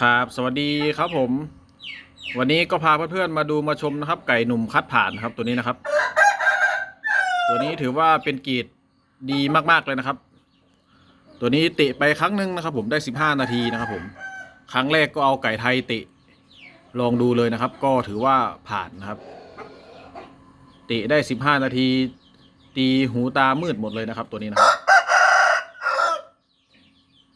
ครับสวัสดีครับผม วันนี้ก็พาเพื่อนๆมาดูมาชมนะครับ ไก่หนุ่มคัดผ่านครับตัวนี้นะครับ ตัวนี้ถือว่าเป็นกรีดดีมากๆเลยนะครับ ตัวนี้ติไปครั้งหนึ่งนะครับ ผมได้ 15 นาทีนะครับ ผม ครั้งแรกก็เอาไก่ไทยติลองดูเลยนะครับ ก็ถือว่าผ่านนะครับติได้ 15 นาที ตีหูตามืดหมดเลยนะครับ ตัวนี้นะครับ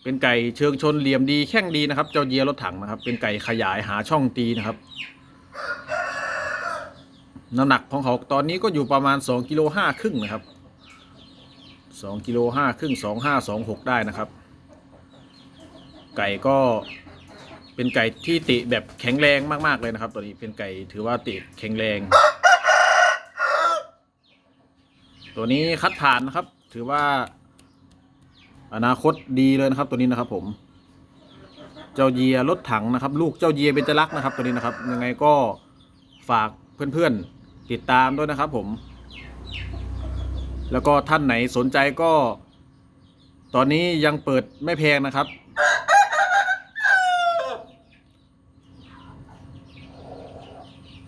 เป็นไก่เชิงชนเหลี่ยมดีแข้งดีนะครับ เจ้าเยียรถถังนะครับ เป็นไก่ขยายหาช่องตีนะครับ น้ำหนักของเขาตอนนี้ก็อยู่ประมาณ2กิโลห้าครึ่งนะครับ2กิโลห้าครึ่ง2 5 2 6 ได้นะครับ ไก่ก็เป็นไก่ที่ติแบบแข็งแรงมากๆเลยนะครับ ตัวนี้เป็นไก่ถือว่าติแข็งแรง ตัวนี้คัดผ่านนะครับ ถือว่า อนาคตดีเลยนะครับตัวนี้นะครับ ผม เจ้าเยียรถถังนะครับ ลูกเจ้าเยียเบญจลักนะครับ ตัวนี้นะครับ ยังไงก็ฝากเพื่อนๆติดตามด้วยนะครับ ผม แล้วก็ท่านไหนสนใจก็ ตอนนี้ยังเปิดไม่แพงนะครับ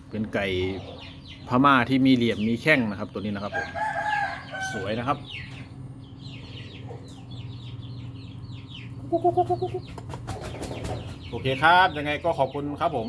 เป็นไก่พม่าที่มีเหลี่ยมมีแข้งนะครับ ตัวนี้นะครับผมสวยนะครับ โอเคครับ ยังไงก็ขอบคุณครับผม